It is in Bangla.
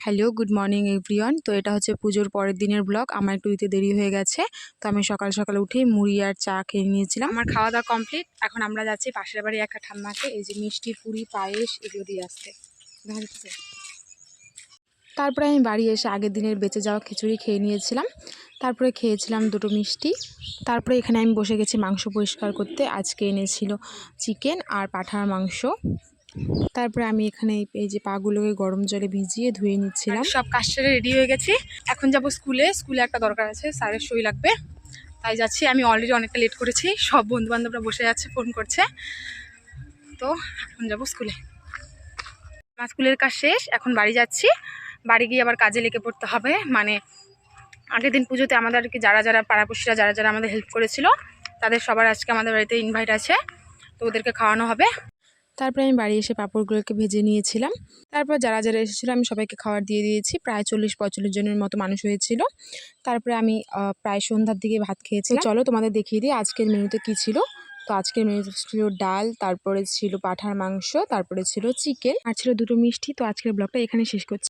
Hello, good morning everyone. তো এটা হচ্ছে পুজোর পরের দিনের ব্লগ। আমার একটু দিতে দেরি হয়ে গেছে, তো আমি সকাল সকাল উঠেই মুড়ি আর চা খেয়ে নিয়েছিলাম। আমার খাওয়া দাওয়া কমপ্লিট। এখন আমরা যাচ্ছি পাশের বাড়ি একটা ঠাম্মাকে, এই যে মিষ্টি, পুরি, পায়েস এগুলো দিয়ে আসতে। তারপরে আমি বাড়ি এসে আগের দিনের বেঁচে যাওয়া খিচুড়ি খেয়ে নিয়েছিলাম। তারপরে খেয়েছিলাম দুটো মিষ্টি। তারপরে এখানে আমি বসে গেছি মাংস পরিষ্কার করতে। আজকে এনেছিল চিকেন আর পাঠার মাংস। তারপরে আমি এখানে এই- যে পাগুলোকে গরম জলে ভিজিয়ে ধুয়ে নিচ্ছিলাম। সব কাজ সেরে রেডি হয়ে গেছি। এখন যাব স্কুলে। স্কুলে একটা দরকার আছে, স্যারের সই লাগবে। তাই যাচ্ছি। আমি অলরেডি অনেকটা লেট করেছি। সব বন্ধু বান্ধবরা বসে যাচ্ছে ফোন করছে। তো এখন যাব স্কুলে। আমার স্কুলের কাজ শেষ। এখন বাড়ি যাচ্ছি। বাড়ি গিয়ে আবার কাজে লেগে পড়তে হবে। মানে আগের দিন পুজোতে আমাদেরকে যারা যারা পাড়াপড়শিরা, যারা যারা আমাদের হেল্প করেছিল, তাদের সবার আজকে আমাদের বাড়িতে ইনভাইট আছে। তো ওদেরকে খাওয়ানো হবে। তারপরে আমি বাড়ি এসে পাঁপড়গুলোকে ভেজে নিয়েছিলাম। তারপর যারা যারা এসেছিল আমি সবাইকে খাবার দিয়ে দিয়েছি। প্রায় চল্লিশ পঁয়চল্লিশ জনের মতো মানুষ হয়েছিল। তারপরে আমি প্রায় সন্ধ্যার দিকে ভাত খেয়েছি। চলো তোমাদের দেখিয়ে দিই আজকের মেনুতে কী ছিল। তো আজকের মেনুতে ছিল ডাল, তারপরে ছিল পাঠার মাংস, তারপরে ছিল চিকেন, আর ছিল দুটো মিষ্টি। তো আজকের ব্লগটা এখানে শেষ করছি।